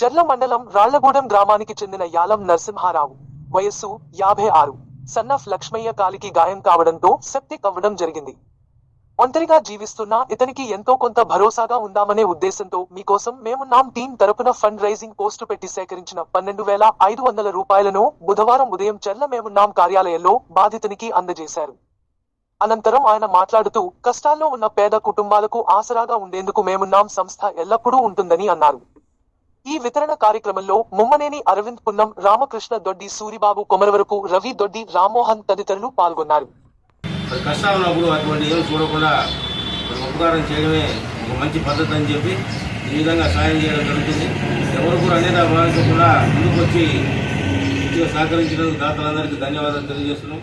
జర్ల మండలం రాళ్ళగూడెం గ్రామానికి చెందిన యాలం నరసింహారావు వయస్సు యాభై ఆరు. సన్నఫ్ లక్ష్మయ్య కాలికి గాయం కావడంతో సెప్టిక్ అవ్వడం జరిగింది. ఒంటరిగా జీవిస్తున్న ఇతనికి ఎంతో కొంత భరోసాగా ఉందామనే ఉద్దేశంతో మీకోసం మేము నామ్ టీం తరపున ఫండ్ రైజింగ్ పోస్టు పెట్టి సేకరించిన పన్నెండు వేల ఐదు వందల రూపాయలను బుధవారం ఉదయం చెర్ల నామ్ కార్యాలయంలో బాధితునికి అందజేశారు. అనంతరం ఆయన మాట్లాడుతూ కష్టాల్లో ఉన్న పేద కుటుంబాలకు ఆసరాగా ఉండేందుకు మేము నాం సంస్థ ఎల్లప్పుడూ ఉంటుందని అన్నారు. ఈ వితరణ కార్యక్రమంలో ముమ్మనేని అరవింద్ పున్నం రామకృష్ణ దొడ్డి సూరిబాబు కొమరవరపు రవి దొడ్డి రామ్మోహన్ తదితరులు పాల్గొన్నారు. కష్టాలు ఉన్నప్పుడు అటువంటి ఏం చూడకుండా ఉపకారం చేయడమే ఒక మంచి పద్ధతి అని చెప్పి ఈ విధంగా సాయం చేయడం జరుగుతుంది. ఎవరు కూడా అన్యత భావించకుండా ముందుకు వచ్చి సహకరించినందుకు దాతలందరికీ ధన్యవాదాలు తెలియజేస్తున్నాం.